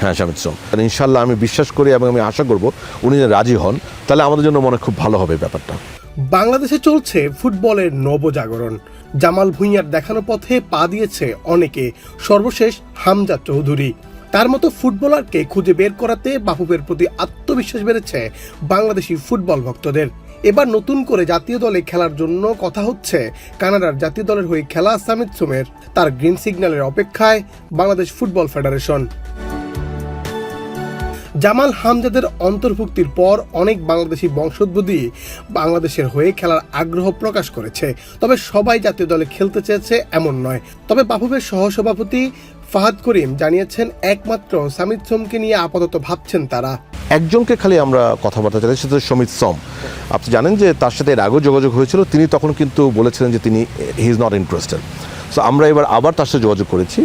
হ্যাঁ সামিত সোম। ইনশাল্লাহ আমি বিশ্বাস করি এবং আমি আশা করব উনি রাজি হন। তাহলে আমাদের জন্য মনে খুব ভালো হবে ব্যাপারটা। বাংলাদেশে চলছে ফুটবলের নবজাগরণ। জামাল ভুঁইয়ার দেখানো পথে পা দিয়েছে অনেকে, সর্বশেষ হামজা চৌধুরী। তার মতো ফুটবলারকে খুঁজে বের করাতে বাফুফের প্রতি আত্মবিশ্বাস বেড়েছে বাংলাদেশি ফুটবল ভক্তদের। এবার নতুন করে জাতীয় দলে খেলার জন্য কথা হচ্ছে কানাডার জাতীয় দলের হয়ে খেলা সামিত সোমের। তার গ্রিন সিগন্যালের অপেক্ষায় বাংলাদেশ ফুটবল ফেডারেশন। জামাল হামজাদের অন্তর্ভুক্তির পর অনেক বাংলাদেশি বংশোদ্ভূতই বাংলাদেশের হয়ে খেলার আগ্রহ প্রকাশ করেছে। তবে সবাই জাতীয় দলে খেলতে চেয়েছে এমন নয়। তবে বাফুফের সহসভাপতি ফাহাদ করিম জানিয়েছেন, একমাত্র সামিদ সোমকে নিয়ে আপাতত ভাবছেন তারা। একজনকে খালি আমরা কথাবার্তা চাই সেটা সমিত সম। আপনি জানেন যে তার সাথে এর আগেও যোগাযোগ হয়েছিল, তিনি তখন কিন্তু বলেছিলেন যে তিনি he is not interested so আমরা এবার আবার তার সাথে যোগাযোগ করেছি।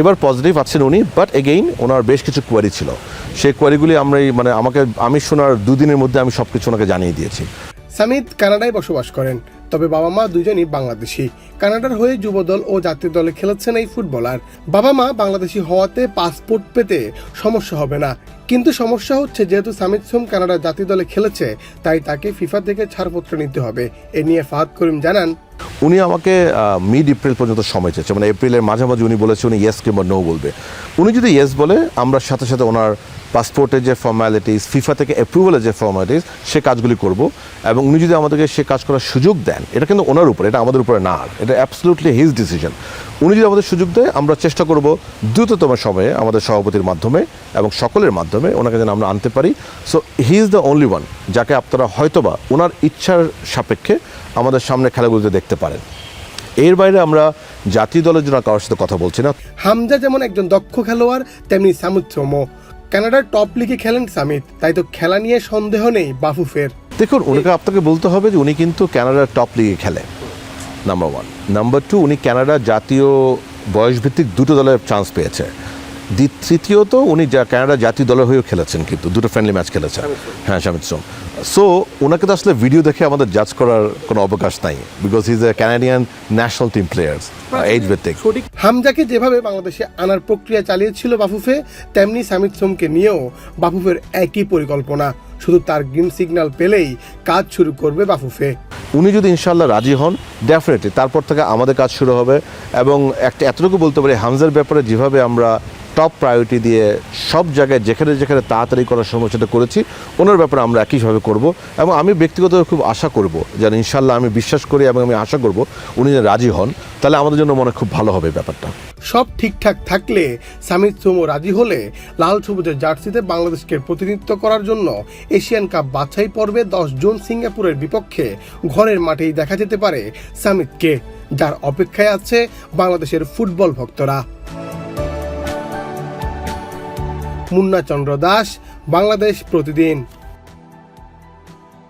এবার পজিটিভ আছেন উনি বাট এগেইন ওনার বেশ কিছু কোয়ারি ছিল। সেই কোয়ারিগুলি আমরা মানে আমাকে, আমি শোনার দুদিনের মধ্যে আমি সব কিছু ওনাকে জানিয়ে দিয়েছি। সামিদ কানাডায় বসবাস করেন, তবে বাবা মা দুজনই বাংলাদেশি। কানাডার হয়ে যুবদল ও জাতীয় দলে খেলেছেন এই ফুটবলার। বাবা মা বাংলাদেশি হওয়াতে পাসপোর্ট পেতে সমস্যা হবে না। কিন্তু সমস্যা হচ্ছে, যেহেতু সামিদ সোম কানাডা জাতীয় দলে খেলেছে, তাই তাকে ফিফা থেকে ছাড়পত্র নিতে হবে। এ নিয়ে ফাহাদ করিম জানান উনি আমাকে মিড এপ্রিল পর্যন্ত সময় চেয়েছে। মানে এপ্রিলের মাঝামাঝি উনি বলেছে, উনি ইয়েস কিংবা নো বলবে। উনি যদি ইয়েস বলে, আমরা সাথে সাথে ওনার পাসপোর্টের যে ফর্ম্যালিটিস ফিফা থেকে অ্যাপ্রুভালের যে ফর্ম্যালিটিস সে কাজগুলি করব এবং উনি যদি আমাদেরকে সে কাজ করার সুযোগ দেন, এটা কিন্তু ওনার উপরে, এটা আমাদের উপরে না। এটা অ্যাবসলুটলি হিজ ডিসিশন উনি যদি আমাদের সুযোগ দেয় আমরা চেষ্টা করব দ্রুততম সময়ে আমাদের সভাপতির মাধ্যমে এবং সকলের মাধ্যমে ওনাকে যেন আমরা আনতে পারি। So he is the only one যাকে আপনারা হয়তোবা ওনার ইচ্ছার সাপেক্ষে আমাদের সামনে খেলাগুলোতে দেখতে পারেন। এর বাইরে আমরা জাতীয় দলের জন্য কারোর সাথে কথা বলছি না। হামজা যেমন একজন দক্ষ খেলোয়াড় তেমনি সামিদ কানাডার টপ লিগে খেলেন সামিদ তাই তো খেলা নিয়ে সন্দেহ নেই বাফুফের। দেখুন উনিকে আপনাকে বলতে হবে যে উনি কিন্তু ক্যানাডার টপ লিগে খেলে। নাম্বার ওয়ান নাম্বার টু উনি ক্যানাডা জাতীয় বয়সভিত্তিক দুটো দলের চান্স পেয়েছে। দি তৃতীয়ত উনি যা ক্যানাডা জাতীয় দলের হয়েও খেলেছেন কিন্তু দুটো ফ্রেন্ডলি ম্যাচ খেলেছেন। হ্যাঁ শামিত সোম। সো ওনাকে তো আসলে ভিডিও দেখে আমাদের জাজ করার কোনো অবকাশ নাই because is a Canadian national team players age ভিত্তিক হামজাকে যেভাবে বাংলাদেশে আনার প্রক্রিয়া চালিয়েছিল বাফুফে, তেমনি সামিদ সোমকে নিয়েও বাফুফের একই পরিকল্পনা। শুধু তার গ্রিন সিগন্যাল পেলেই কাজ শুরু করবে বাফুফে। উনি যদি ইনশাল্লাহ রাজি হন ডেফিনেটলি তারপর থেকে আমাদের কাজ শুরু হবে এবং একটা এতটুকু বলতে পারি, হামজার ব্যাপারে যেভাবে আমরা টপ প্রায়োরিটি দিয়ে সব জায়গায় যেখানে যেখানে তাড়াতাড়ি করার সময় সেটা করেছি, ওনার ব্যাপারে আমরা একইভাবে করব এবং আমি ব্যক্তিগতভাবে খুব আশা করব যেন ইনশাল্লাহ আমি বিশ্বাস করি এবং আমি আশা করব উনি যেন রাজি হন। তাহলে আমাদের জন্য মনে খুব ভালো হবে ব্যাপারটা। সব ঠিকঠাক থাকলে সামিদ সোমো রাজি হলে লাল সবুজের জার্সিতে বাংলাদেশকে প্রতিনিধিত্ব করার জন্য এশিয়ান কাপ বাছাই পর্বে দশ জুন সিঙ্গাপুরের বিপক্ষে ঘরের মাঠেই দেখা যেতে পারে সামিদকে, যার অপেক্ষায় আছে বাংলাদেশের ফুটবল ভক্তরা। মুন্না চন্দ্র দাস বাংলাদেশ প্রতিদিন।